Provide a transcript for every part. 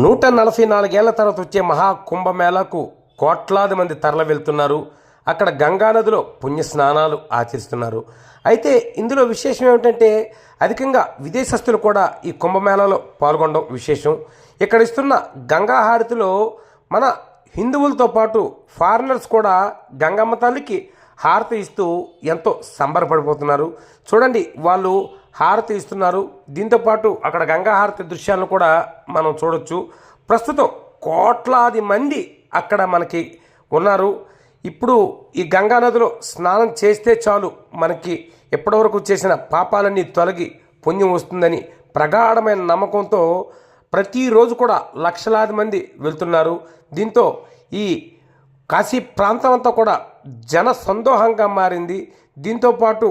నూట నలభై నాలుగేళ్ళ తర్వాత వచ్చే మహా కుంభమేళాకు కోట్లాది మంది తరలి వెళ్తున్నారు. అక్కడ గంగానదిలో పుణ్య స్నానాలు ఆచరిస్తున్నారు. అయితే ఇందులో విశేషం ఏమిటంటే అధికంగా విదేశస్తులు కూడా ఈ కుంభమేళాలో పాల్గొనడం విశేషం. ఇక్కడ ఇస్తున్న గంగా హారతిలో మన హిందువులతో పాటు ఫారినర్స్ కూడా గంగమ్మ తల్లికి హారతి ఇస్తూ ఎంతో సంబరపడిపోతున్నారు. చూడండి వాళ్ళు హారతి ఇస్తున్నారు. దీంతోపాటు అక్కడ గంగా హారతి దృశ్యాలను కూడా మనం చూడొచ్చు. ప్రస్తుతం కోట్లాది మంది అక్కడ మనకి ఉన్నారు. ఇప్పుడు ఈ గంగా నదిలో స్నానం చేస్తే చాలు మనకి ఎప్పటివరకు చేసిన పాపాలన్నీ తొలగి పుణ్యం వస్తుందని ప్రగాఢమైన నమ్మకంతో ప్రతిరోజు కూడా లక్షలాది మంది వెళ్తున్నారు. దీంతో ఈ కాశీ ప్రాంతం అంతా కూడా జన సందోహంగా మారింది. దీంతోపాటు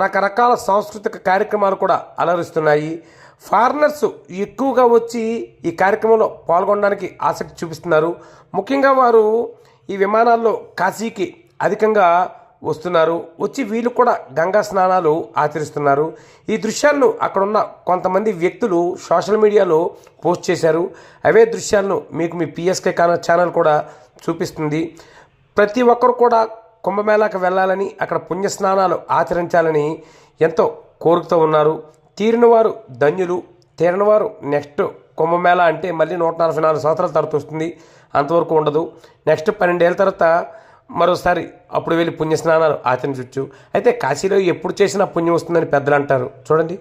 రకరకాల సాంస్కృతిక కార్యక్రమాలు కూడా అలరిస్తున్నాయి. ఫారినర్స్ ఎక్కువగా వచ్చి ఈ కార్యక్రమంలో పాల్గొనడానికి ఆసక్తి చూపిస్తున్నారు. ముఖ్యంగా వారు ఈ విమానాల్లో కాశీకి అధికంగా వస్తున్నారు. వచ్చి వీళ్ళు కూడా గంగా స్నానాలు ఆచరిస్తున్నారు. ఈ దృశ్యాలను అక్కడున్న కొంతమంది వ్యక్తులు సోషల్ మీడియాలో పోస్ట్ చేశారు. అవే దృశ్యాలను మీకు మీ పిఎస్కే కాన ఛానల్ కూడా చూపిస్తుంది. ప్రతి ఒక్కరు కూడా కుంభమేళాకు వెళ్ళాలని అక్కడ పుణ్య స్నానాలు ఆచరించాలని ఎంతో కోరుకుతూ ఉన్నారు. తీరిన వారు ధన్యులు. తీరిన వారు నెక్స్ట్ కుంభమేళా అంటే మళ్ళీ నూట నలభై నాలుగు సంవత్సరాల తర్వాత వస్తుంది. అంతవరకు ఉండదు. నెక్స్ట్ పన్నెండేళ్ళ తర్వాత మరోసారి అప్పుడు వెళ్ళి పుణ్య స్నానాలు ఆచరించవచ్చు అయితే కాశీలో ఎప్పుడు చేసినా పుణ్యం వస్తుందని పెద్దలు అంటారు. చూడండి.